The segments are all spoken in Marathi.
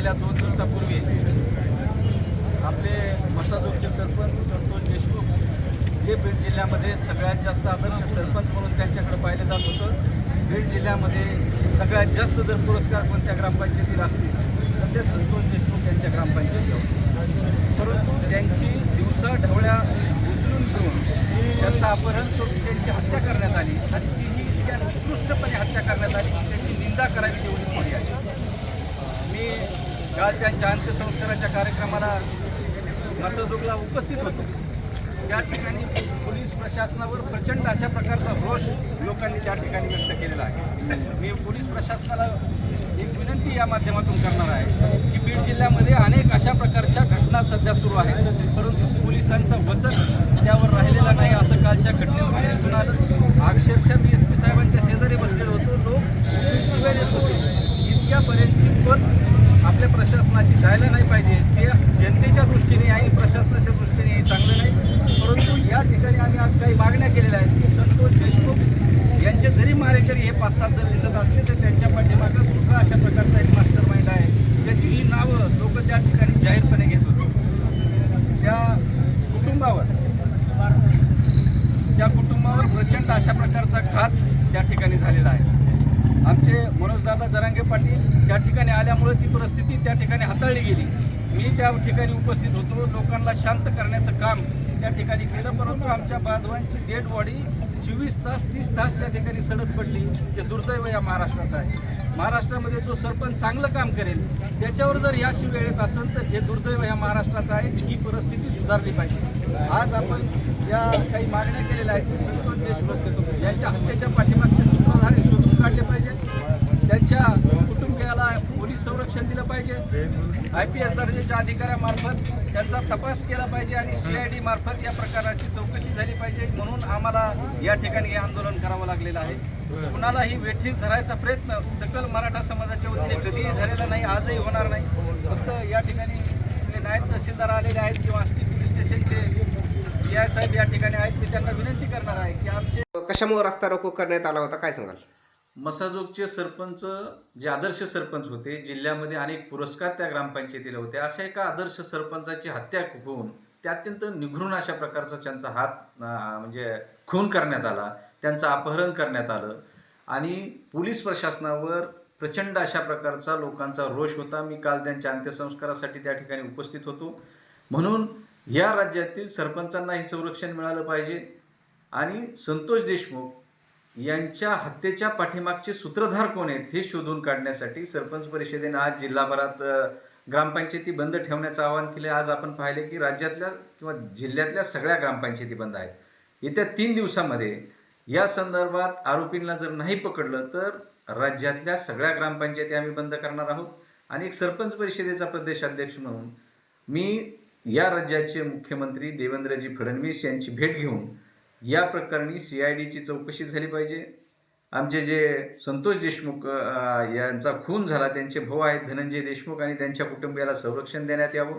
गेल्या दोन दिवसापूर्वी आपले मसाजोगचे सरपंच संतोष देशमुख जे बीड जिल्ह्यामध्ये सगळ्यात जास्त आदर्श सरपंच म्हणून त्यांच्याकडे पाहिलं जात होतं. बीड जिल्ह्यामध्ये सगळ्यात जास्त जर पुरस्कार कोणत्या ग्रामपंचायतीला असतील तर ते संतोष देशमुख यांच्या ग्रामपंचायतीला परंतु त्यांची दिवसा ढवळ्या उचलून घेऊन त्यांचं अपहरण करून त्यांची हत्या करण्यात आली आणि तीही इतक्या निकृष्टपणे हत्या करण्यात आली त्याची निंदा करावी तेवढी मोठी आहे. मी काल त्यांच्या अंत्यसंस्काराच्या कार्यक्रमाला मसदुगला उपस्थित होतो. त्या ठिकाणी पोलीस प्रशासनावर प्रचंड अशा प्रकारचा रोष लोकांनी त्या ठिकाणी व्यक्त केलेला आहे. मी पोलीस प्रशासनाला एक विनंती या माध्यमातून करणार आहे की बीड जिल्ह्यामध्ये अनेक अशा प्रकारच्या घटना सध्या सुरू आहेत. परंतु पोलिसांचा वचन त्यावर राहिलेला नाही. असं कालच्या घटनेमध्ये दिसून आलं अक्षरशः मी एस पी साहेबांच्या शेजारी बसलेलो होतो. लोक शिवाय देत होते. इतक्यापर्यंतची पण आपल्या प्रशासनाची जायला नाही पाहिजे. ते जनतेच्या दृष्टीने आणि प्रशासनाच्या दृष्टीने हे चांगलं नाही. परंतु या ठिकाणी आम्ही आज काही मागण्या केलेल्या आहेत. की संतोष देशमुख यांचे जरी मारेकरी हे पाच सात जर दिसत असले तर त्यांच्या पाठीमागं दुसरा अशा प्रकारचा एक मास्टर माइंड आहे. त्याची ही नावं लोक त्या ठिकाणी जाहीरपणे घेत होते. त्या कुटुंबावर त्या कुटुंबावर प्रचंड अशा प्रकारचा घात त्या ठिकाणी झालेला आहे. आमचे मनोजदादा जरांगे पाटील त्या ठिकाणी आल्यामुळे ती परिस्थिती त्या ठिकाणी हाताळली गेली. मी त्या ठिकाणी उपस्थित होतो. लोकांना शांत करण्याचं काम त्या ठिकाणी केलं परंतु आमच्या बांधवांची डेड बॉडी चोवीस तास तीस तास त्या ठिकाणी सडत पडली. हे दुर्दैव या महाराष्ट्राचं आहे. महाराष्ट्रामध्ये जो सरपंच चांगलं काम करेल त्याच्यावर जर याशी वेळेत असेल तर हे दुर्दैव या महाराष्ट्राचं आहे. ही परिस्थिती सुधारली पाहिजे. आज आपण या काही मागण्या केलेल्या आहेत की संतोष देशमुख यांच्या हत्येच्या पाठीमागे सूत्रधार हे शोधून काढले पाहिजे त्यांच्या कुटुंबियाला पोलीस संरक्षण दिलं पाहिजे. आय पी एस दर्जाच्या अधिकाऱ्यामार्फत त्यांचा तपास केला पाहिजे आणि सी आय डी मार्फत या प्रकाराची चौकशी झाली पाहिजे म्हणून आम्हाला या ठिकाणी हे आंदोलन करावं लागलेलं आहे. कुणालाही वेठीस धरायचा प्रयत्न सकल मराठा समाजाच्या वतीने कधीही झालेला नाही आजही होणार नाही. फक्त या ठिकाणी नायब तहसीलदार आलेले आहेत किंवा आष्टी पोलीस स्टेशनचे पी आय साहेब या ठिकाणी आहेत मी त्यांना विनंती करणार आहे की आमचे कशामुळे रस्ता रोको करण्यात आला होता? काय सांगाल? मसाजोगचे सरपंच जे आदर्श सरपंच होते जिल्ह्यामध्ये अनेक पुरस्कार त्या ग्रामपंचायतीला होते. अशा एका आदर्श सरपंचाची हत्या होऊन ते अत्यंत निघृण अशा प्रकारचा त्यांचा हात म्हणजे खून करण्यात आला. त्यांचं अपहरण करण्यात आलं. आणि पोलीस प्रशासनावर प्रचंड अशा प्रकारचा लोकांचा रोष होता. मी काल त्यांच्या अंत्यसंस्कारासाठी त्या ठिकाणी उपस्थित होतो. म्हणून या राज्यातील सरपंचांनाही संरक्षण मिळालं पाहिजे. आणि संतोष देशमुख यांच्या हत्येच्या पाठीमागचे सूत्रधार कोण आहेत हे शोधून काढण्यासाठी सरपंच परिषदेने आज जिल्हाभरात ग्रामपंचायती बंद ठेवण्याचं आवाहन केले. आज आपण पाहिले की राज्यातल्या किंवा जिल्ह्यातल्या सगळ्या ग्रामपंचायती बंद आहेत. येत्या तीन दिवसामध्ये या संदर्भात आरोपींना जर नाही पकडलं तर राज्यातल्या सगळ्या ग्रामपंचायती आम्ही बंद करणार आहोत. आणि एक सरपंच परिषदेचा प्रदेशाध्यक्ष म्हणून मी या राज्याचे मुख्यमंत्री देवेंद्रजी फडणवीस यांची भेट घेऊन या प्रकरणी सी आय डीची चौकशी झाली पाहिजे. आमचे जे संतोष देशमुख यांचा खून झाला त्यांचे भाऊ आहेत धनंजय देशमुख आणि त्यांच्या कुटुंबियाला संरक्षण देण्यात यावं.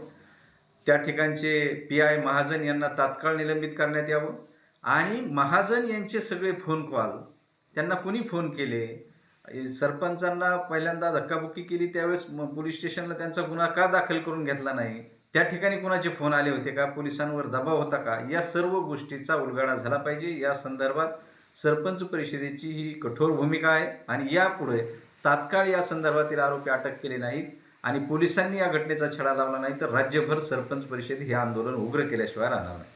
त्या ठिकाणचे पी आय महाजन यांना तात्काळ निलंबित करण्यात यावं. आणि महाजन यांचे सगळे फोन कॉल त्यांना कुणी फोन केले? सरपंचांना पहिल्यांदा धक्काबुक्की केली त्यावेळेस पोलीस स्टेशनला त्यांचा गुन्हा का दाखल करून घेतला नाही? त्या ठिकाणी कुणाचे फोन आले होते का? पोलिसांवर दबाव होता का? या सर्व गोष्टीचा उलगडा झाला पाहिजे. या संदर्भात सरपंच परिषदेची ही कठोर भूमिका आहे आणि यापुढे तात्काळ या संदर्भातील आरोपी अटक केले नाहीत आणि पोलिसांनी या घटनेचा छडा लावला नाही तर राज्यभर सरपंच परिषद हे आंदोलन उग्र केल्याशिवाय राहणार नाही.